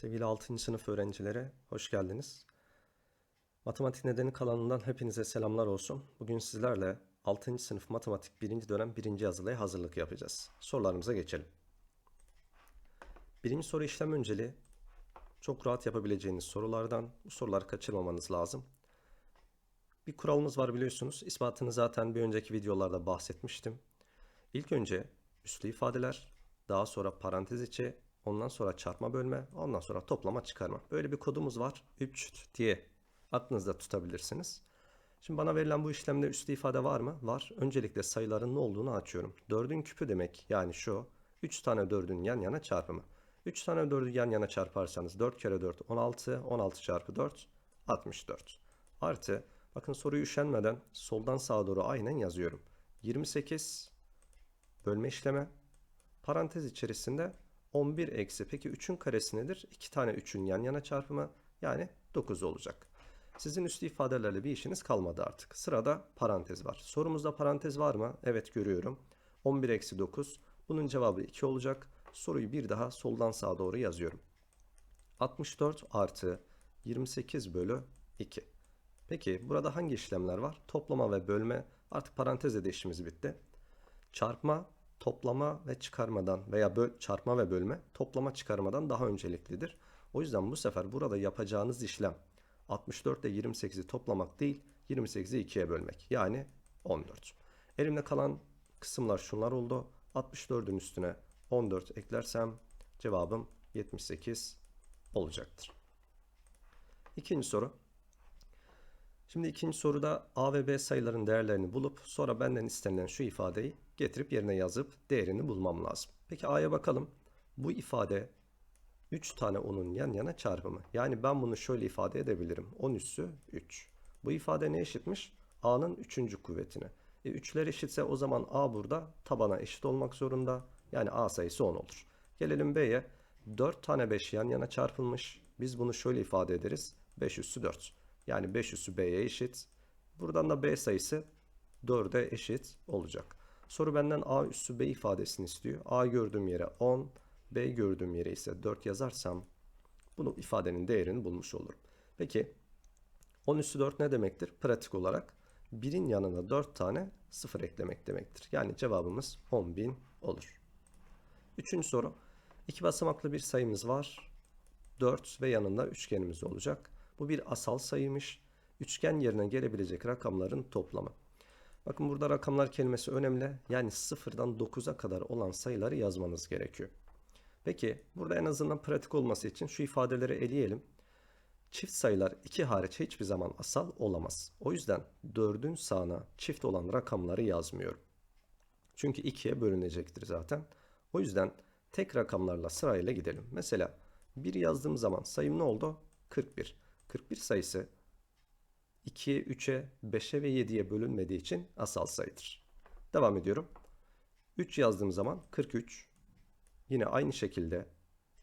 Sevgili 6. sınıf öğrencileri, hoş geldiniz. Matematik nedeni kanalından hepinize selamlar olsun. Bugün sizlerle 6. sınıf matematik 1. dönem 1. yazılıya hazırlık yapacağız. Sorularımıza geçelim. Birinci soru işlem önceli. Çok rahat yapabileceğiniz sorulardan. Bu soruları kaçırmamanız lazım. Bir kuralımız var biliyorsunuz. İspatını zaten bir önceki videolarda bahsetmiştim. İlk önce üslü ifadeler, daha sonra parantez içi, ondan sonra çarpma bölme, ondan sonra toplama çıkarma. Böyle bir kodumuz var. 3 diye aklınızda tutabilirsiniz. Şimdi bana verilen bu işlemde üslü ifade var mı? Var. Öncelikle sayıların ne olduğunu açıyorum. 4'ün küpü demek yani şu. 3 tane 4'ün yan yana çarpımı. 3 tane 4'ü yan yana çarparsanız 4 kere 4 16, 16 çarpı 4 64. Artı bakın soruyu üşenmeden soldan sağa doğru aynen yazıyorum. 28 bölme işlemi parantez içerisinde 11 eksi peki 3'ün karesi nedir? 2 tane 3'ün yan yana çarpımı yani 9 olacak. Sizin üstü ifadelerle bir işiniz kalmadı artık. Sırada parantez var. Sorumuzda parantez var mı? Evet görüyorum. 11 eksi 9. Bunun cevabı 2 olacak. Soruyu bir daha soldan sağa doğru yazıyorum. 64 artı 28 bölü 2. Peki burada hangi işlemler var? Toplama ve bölme. Artık parantezle de işimiz bitti. Çarpma, toplama ve çıkarmadan veya böl, çarpma ve bölme toplama çıkarmadan daha önceliklidir. O yüzden bu sefer burada yapacağınız işlem 64 ile 28'i toplamak değil 28'i 2'ye bölmek. Yani 14. Elimde kalan kısımlar şunlar oldu. 64'ün üstüne 14 eklersem cevabım 78 olacaktır. İkinci soru. Şimdi ikinci soruda A ve B sayıların değerlerini bulup sonra benden istenilen şu ifadeyi getirip yerine yazıp değerini bulmam lazım. Peki A'ya bakalım. Bu ifade 3 tane 10'un yan yana çarpımı. Yani ben bunu şöyle ifade edebilirim. 10 üssü 3. Bu ifade ne eşitmiş? A'nın 3. kuvvetine. E 3'ler eşitse o zaman A burada tabana eşit olmak zorunda. Yani A sayısı 10 olur. Gelelim B'ye. 4 tane 5 yan yana çarpılmış. Biz bunu şöyle ifade ederiz. 5 üssü 4. Yani 5 üssü B'ye eşit. Buradan da B sayısı 4'e eşit olacak. Soru benden A üssü B ifadesini istiyor. A gördüğüm yere 10, B gördüğüm yere ise 4 yazarsam bunu ifadenin değerini bulmuş olurum. Peki 10 üssü 4 ne demektir? Pratik olarak 1'in yanına 4 tane 0 eklemek demektir. Yani cevabımız 10.000 olur. Üçüncü soru. İki basamaklı bir sayımız var. 4 ve yanında üçgenimiz olacak. Bu bir asal sayıymış. Üçgen yerine gelebilecek rakamların toplamı. Bakın burada rakamlar kelimesi önemli. Yani sıfırdan 9'a kadar olan sayıları yazmanız gerekiyor. Peki burada en azından pratik olması için şu ifadeleri eleyelim. Çift sayılar 2 hariç hiçbir zaman asal olamaz. O yüzden 4'ün sağına çift olan rakamları yazmıyorum. Çünkü 2'ye bölünecektir zaten. O yüzden tek rakamlarla sırayla gidelim. Mesela 1 yazdığım zaman sayım ne oldu? 41. 41 sayısı 2'ye, 3'e, 5'e ve 7'ye bölünmediği için asal sayıdır. Devam ediyorum. 3 yazdığım zaman 43. Yine aynı şekilde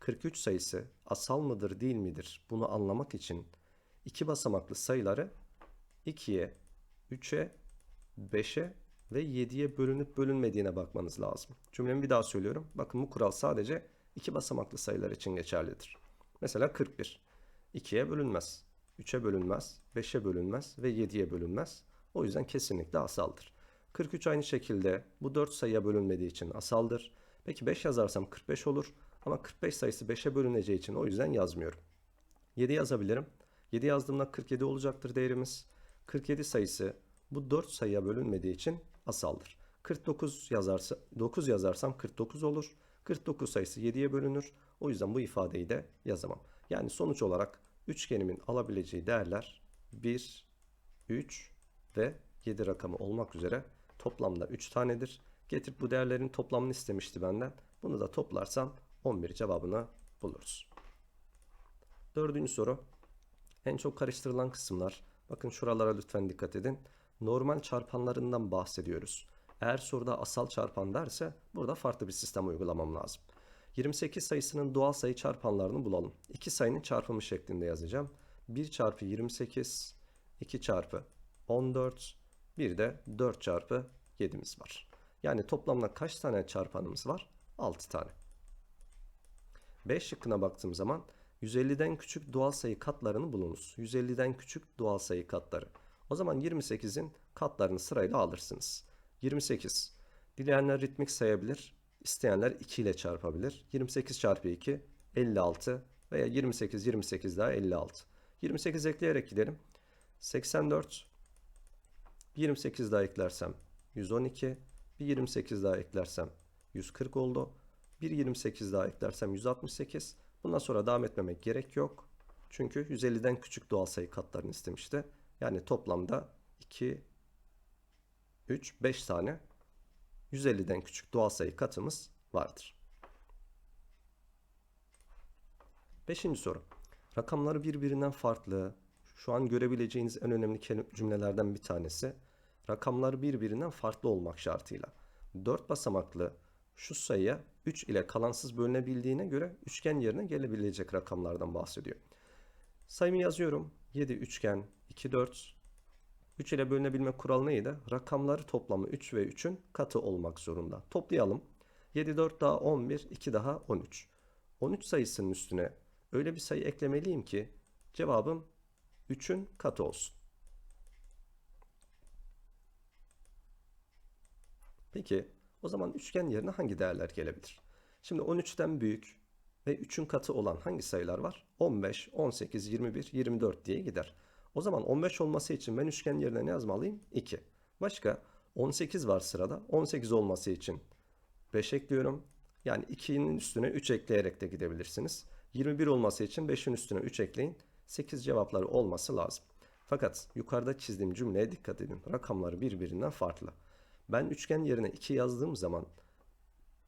43 sayısı asal mıdır değil midir bunu anlamak için iki basamaklı sayıları 2'ye, 3'e, 5'e ve 7'ye bölünüp bölünmediğine bakmanız lazım. Cümlemi bir daha söylüyorum. Bakın bu kural sadece iki basamaklı sayılar için geçerlidir. Mesela 41. 2'ye bölünmez. 3'e bölünmez, 5'e bölünmez ve 7'ye bölünmez. O yüzden kesinlikle asaldır. 43 aynı şekilde bu 4 sayıya bölünmediği için asaldır. Peki 5 yazarsam 45 olur ama 45 sayısı 5'e bölüneceği için o yüzden yazmıyorum. 7 yazabilirim. 7 yazdığımda 47 olacaktır değerimiz. 47 sayısı bu 4 sayıya bölünmediği için asaldır. 49 yazarsa 9 yazarsam 49 olur. 49 sayısı 7'ye bölünür. O yüzden bu ifadeyi de yazamam. Yani sonuç olarak üçgenimin alabileceği değerler 1, 3 ve 7 rakamı olmak üzere toplamda 3 tanedir. Getirip bu değerlerin toplamını istemişti benden. Bunu da toplarsam 11 cevabını buluruz. Dördüncü soru. En çok karıştırılan kısımlar. Bakın şuralara lütfen dikkat edin. Normal çarpanlarından bahsediyoruz. Eğer soruda asal çarpan derse burada farklı bir sistem uygulamam lazım. 28 sayısının doğal sayı çarpanlarını bulalım. İki sayının çarpımı şeklinde yazacağım. 1 çarpı 28, 2 çarpı 14, bir de 4 çarpı 7'miz var. Yani toplamda kaç tane çarpanımız var? 6 tane. 5 şıkkına baktığım zaman 150'den küçük doğal sayı katlarını bulunuz. 150'den küçük doğal sayı katları. O zaman 28'in katlarını sırayla alırsınız. 28. Dileyenler ritmik sayabilir. İsteyenler 2 ile çarpabilir. 28 çarpı 2 56 veya 28 28 daha 56. 28 ekleyerek gidelim. 84 28 daha eklersem 112 bir 28 daha eklersem 140 oldu. Bir 28 daha eklersem 168. Bundan sonra devam etmemek gerek yok. Çünkü 150'den küçük doğal sayı katlarını istemişti. Yani toplamda 2, 3, 5 tane 150'den küçük doğal sayı katımız vardır. Beşinci soru. Rakamları birbirinden farklı. Şu an görebileceğiniz en önemli cümlelerden bir tanesi. Rakamlar birbirinden farklı olmak şartıyla. 4 basamaklı şu sayıya 3 ile kalansız bölünebildiğine göre üçgen yerine gelebilecek rakamlardan bahsediyor. Sayımı yazıyorum. 7 üçgen 2 4 3 ile bölünebilme kuralı neydi? Rakamları toplamı 3 ve 3'ün katı olmak zorunda. Toplayalım. 7 4 daha 11, 2 daha 13. 13 sayısının üstüne öyle bir sayı eklemeliyim ki cevabım 3'ün katı olsun. Peki o zaman üçgen yerine hangi değerler gelebilir? Şimdi 13'ten büyük ve 3'ün katı olan hangi sayılar var? 15, 18, 21, 24 diye gider. O zaman 15 olması için ben üçgen yerine ne yazmalıyım? 2. Başka 18 var sırada. 18 olması için 5 ekliyorum. Yani 2'nin üstüne 3 ekleyerek de gidebilirsiniz. 21 olması için 5'in üstüne 3 ekleyin. 8 cevapları olması lazım. Fakat yukarıda çizdiğim cümleye dikkat edin. Rakamları birbirinden farklı. Ben üçgen yerine 2 yazdığım zaman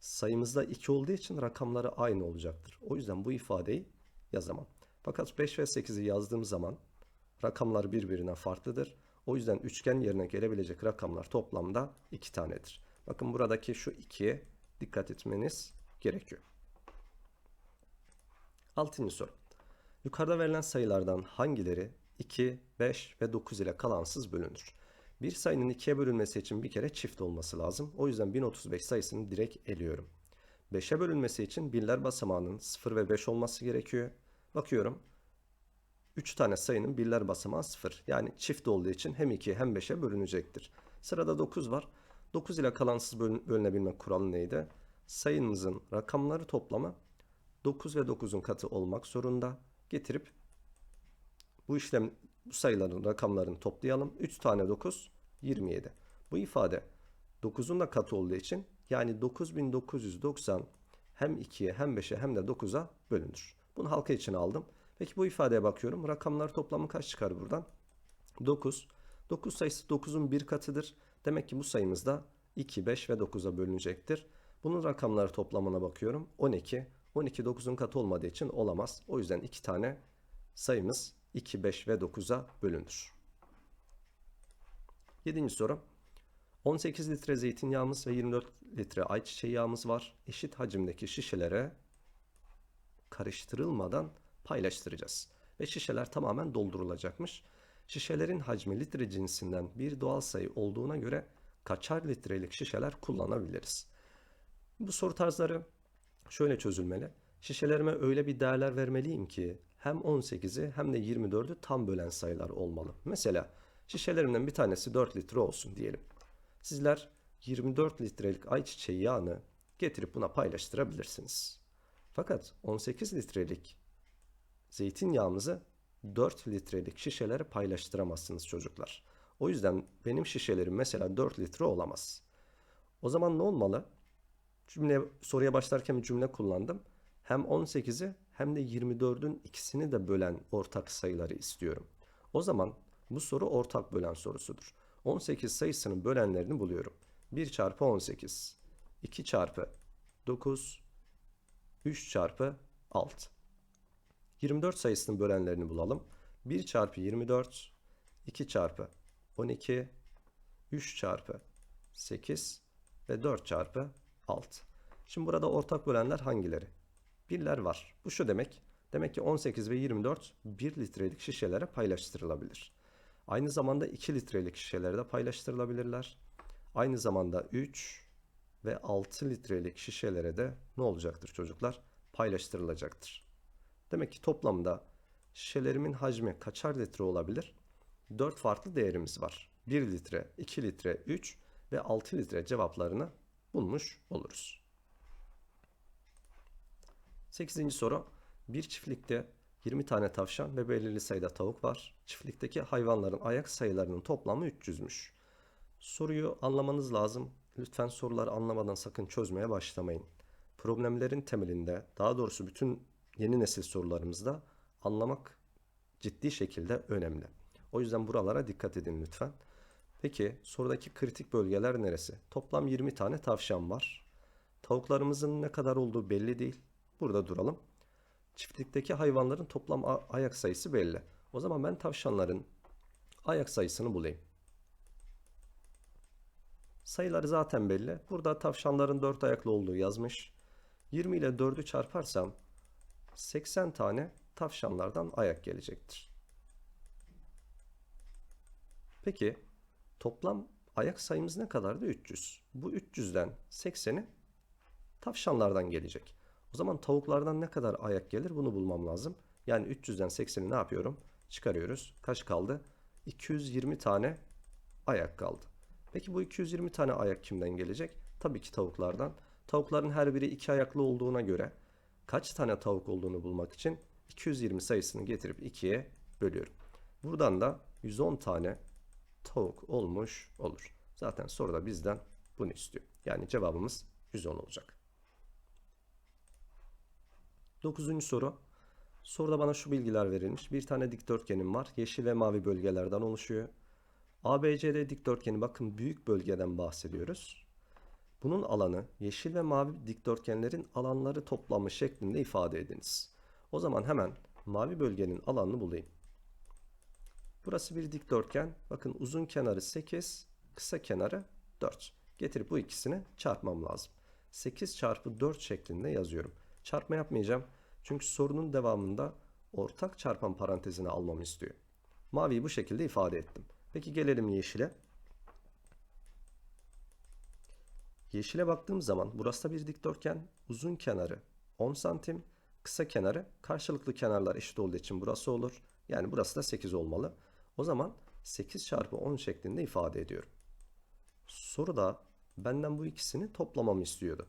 sayımızda 2 olduğu için rakamları aynı olacaktır. O yüzden bu ifadeyi yazamam. Fakat 5 ve 8'i yazdığım zaman rakamlar birbirinden farklıdır. O yüzden üçgen yerine gelebilecek rakamlar toplamda 2 tanedir. Bakın buradaki şu 2'ye dikkat etmeniz gerekiyor. Altıncı soru. Yukarıda verilen sayılardan hangileri 2, 5 ve 9 ile kalansız bölünür? Bir sayının ikiye bölünmesi için bir kere çift olması lazım. O yüzden 1035 sayısını direkt eliyorum. 5'e bölünmesi için birler basamağının 0 ve 5 olması gerekiyor. Bakıyorum. 3 tane sayının birler basamağı 0. Yani çift olduğu için hem 2'ye hem 5'e bölünecektir. Sırada 9 var. 9 ile kalansız bölünebilme kuralı neydi? Sayımızın rakamları toplamı 9 ve 9'un katı olmak zorunda. Getirip bu işlem bu sayıların rakamlarını toplayalım. 3 tane 9 27. Bu ifade 9'un da katı olduğu için yani 9990 hem 2'ye hem 5'e hem de 9'a bölünür. Bunu halka içine aldım. Peki bu ifadeye bakıyorum. Rakamlar toplamı kaç çıkar buradan? 9. 9 sayısı 9'un bir katıdır. Demek ki bu sayımız da 2, 5 ve 9'a bölünecektir. Bunun rakamları toplamına bakıyorum. 12. 12 9'un katı olmadığı için olamaz. O yüzden 2 tane sayımız 2, 5 ve 9'a bölünür. Yedinci soru. 18 litre zeytinyağımız ve 24 litre ayçiçeği yağımız var. Eşit hacimdeki şişelere karıştırılmadan paylaştıracağız. Ve şişeler tamamen doldurulacakmış. Şişelerin hacmi litre cinsinden bir doğal sayı olduğuna göre kaçar litrelik şişeler kullanabiliriz? Bu soru tarzları şöyle çözülmeli. Şişelerime öyle bir değerler vermeliyim ki hem 18'i hem de 24'ü tam bölen sayılar olmalı. Mesela şişelerimden bir tanesi 4 litre olsun diyelim. Sizler 24 litrelik ayçiçeği yağını getirip buna paylaştırabilirsiniz. Fakat 18 litrelik zeytinyağımızı 4 litrelik şişelere paylaştıramazsınız çocuklar. O yüzden benim şişelerim mesela 4 litre olamaz. O zaman ne olmalı? Cümle soruya başlarken bir cümle kullandım. Hem 18'i hem de 24'ün ikisini de bölen ortak sayıları istiyorum. O zaman bu soru ortak bölen sorusudur. 18 sayısının bölenlerini buluyorum. 1 çarpı 18, 2 çarpı 9, 3 çarpı 6. 24 sayısının bölenlerini bulalım. 1 çarpı 24, 2 çarpı 12, 3 çarpı 8 ve 4 çarpı 6. Şimdi burada ortak bölenler hangileri? Birler var. Bu şu demek. Demek ki 18 ve 24 1 litrelik şişelere paylaştırılabilir. Aynı zamanda 2 litrelik şişelere de paylaştırılabilirler. Aynı zamanda 3 ve 6 litrelik şişelere de ne olacaktır çocuklar? Paylaştırılacaktır. Demek ki toplamda şişelerimin hacmi kaçar litre olabilir? 4 farklı değerimiz var. 1 litre, 2 litre, 3 ve 6 litre cevaplarını bulmuş oluruz. 8. soru. Bir çiftlikte 20 tane tavşan ve belirli sayıda tavuk var. Çiftlikteki hayvanların ayak sayılarının toplamı 300'müş. Soruyu anlamanız lazım. Lütfen soruları anlamadan sakın çözmeye başlamayın. Problemlerin temelinde, daha doğrusu bütün yeni nesil sorularımızda anlamak ciddi şekilde önemli. O yüzden buralara dikkat edin lütfen. Peki sorudaki kritik bölgeler neresi? Toplam 20 tane tavşan var. Tavuklarımızın ne kadar olduğu belli değil. Burada duralım. Çiftlikteki hayvanların toplam ayak sayısı belli. O zaman ben tavşanların ayak sayısını bulayım. Sayıları zaten belli. Burada tavşanların 4 ayaklı olduğu yazmış. 20 ile 4'ü çarparsam 80 tane tavşanlardan ayak gelecektir. Peki toplam ayak sayımız ne kadardı? 300. Bu 300'den 80'i tavşanlardan gelecek. O zaman tavuklardan ne kadar ayak gelir bunu bulmam lazım. Yani 300'den 80'i ne yapıyorum? Çıkarıyoruz. Kaç kaldı? 220 tane ayak kaldı. Peki bu 220 tane ayak kimden gelecek? Tabii ki tavuklardan. Tavukların her biri iki ayaklı olduğuna göre kaç tane tavuk olduğunu bulmak için 220 sayısını getirip 2'ye bölüyorum. Buradan da 110 tane tavuk olmuş olur. Zaten soruda bizden bunu istiyor. Yani cevabımız 110 olacak. Dokuzuncu soru. Soruda bana şu bilgiler verilmiş. Bir tane dikdörtgenim var. Yeşil ve mavi bölgelerden oluşuyor. ABCD dikdörtgeni bakın büyük bölgeden bahsediyoruz. Bunun alanı yeşil ve mavi dikdörtgenlerin alanları toplamı şeklinde ifade ediniz. O zaman hemen mavi bölgenin alanını bulayım. Burası bir dikdörtgen. Bakın uzun kenarı 8, kısa kenarı 4. Getirip bu ikisini çarpmam lazım. 8 çarpı 4 şeklinde yazıyorum. Çarpma yapmayacağım. Çünkü sorunun devamında ortak çarpan parantezine almamı istiyor. Maviyi bu şekilde ifade ettim. Peki gelelim yeşile. Yeşile baktığım zaman burası da bir dikdörtgen. Uzun kenarı 10 santim. Kısa kenarı karşılıklı kenarlar eşit olduğu için burası olur. Yani burası da 8 olmalı. O zaman 8 çarpı 10 şeklinde ifade ediyorum. Soruda benden bu ikisini toplamamı istiyordu.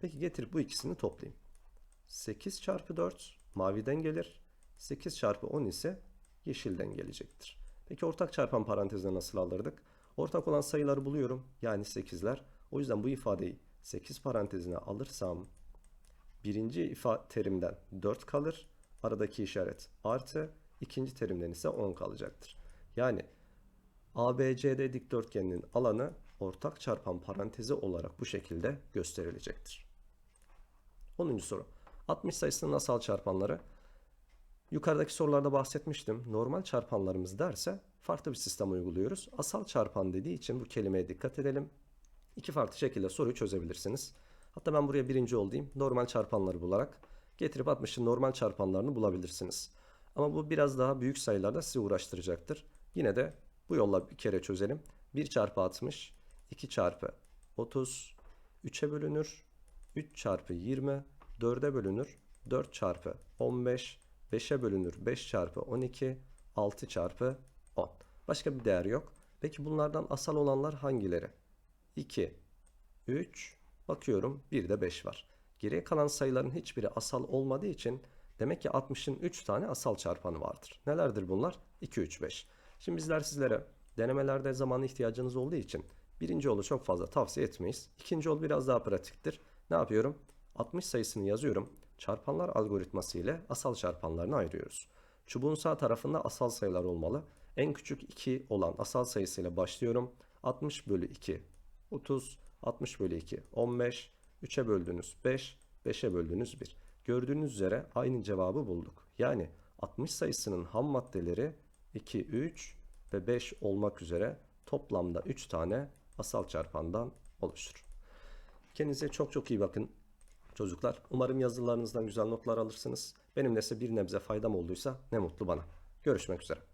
Peki getirip bu ikisini toplayayım. 8 çarpı 4 maviden gelir. 8 çarpı 10 ise yeşilden gelecektir. Peki ortak çarpan parantezine nasıl alırdık? Ortak olan sayıları buluyorum. Yani 8'ler. O yüzden bu ifadeyi 8 parantezine alırsam birinci ifa terimden 4 kalır. Aradaki işaret artı. ikinci terimden ise 10 kalacaktır. Yani ABCD dikdörtgeninin alanı ortak çarpan parantezi olarak bu şekilde gösterilecektir. 10. soru. 60 sayısının asal çarpanları. Yukarıdaki sorularda bahsetmiştim. Normal çarpanlarımız derse farklı bir sistem uyguluyoruz. Asal çarpan dediği için bu kelimeye dikkat edelim. İki farklı şekilde soruyu çözebilirsiniz. Hatta ben buraya birinci olayım. Normal çarpanları bularak getirip 60'ın normal çarpanlarını bulabilirsiniz. Ama bu biraz daha büyük sayılarda sizi uğraştıracaktır. Yine de bu yolla bir kere çözelim. 1 çarpı 60, 2 çarpı 30, 3'e bölünür. 3 çarpı 20, 4'e bölünür. 4 çarpı 15, 5'e bölünür. 5 çarpı 12, 6 çarpı 10. Başka bir değer yok. Peki bunlardan asal olanlar hangileri? 2, 3, bakıyorum bir de 5 var. Geriye kalan sayıların hiçbiri asal olmadığı için demek ki 60'ın 3 tane asal çarpanı vardır. Nelerdir bunlar? 2, 3, 5. Şimdi bizler sizlere denemelerde zamana ihtiyacınız olduğu için birinci yolu çok fazla tavsiye etmeyiz. İkinci yol biraz daha pratiktir. Ne yapıyorum? 60 sayısını yazıyorum. Çarpanlar algoritması ile asal çarpanlarını ayırıyoruz. Çubuğun sağ tarafında asal sayılar olmalı. En küçük 2 olan asal sayısıyla başlıyorum. 60 bölü 2 30, 60 bölü 2 15, 3'e böldüğünüz 5, 5'e böldüğünüz 1. Gördüğünüz üzere aynı cevabı bulduk. Yani 60 sayısının ham maddeleri 2, 3 ve 5 olmak üzere toplamda 3 tane asal çarpandan oluşur. Kendinize çok çok iyi bakın çocuklar. Umarım yazılarınızdan güzel notlar alırsınız. Benim de bir nebze faydam olduysa ne mutlu bana. Görüşmek üzere.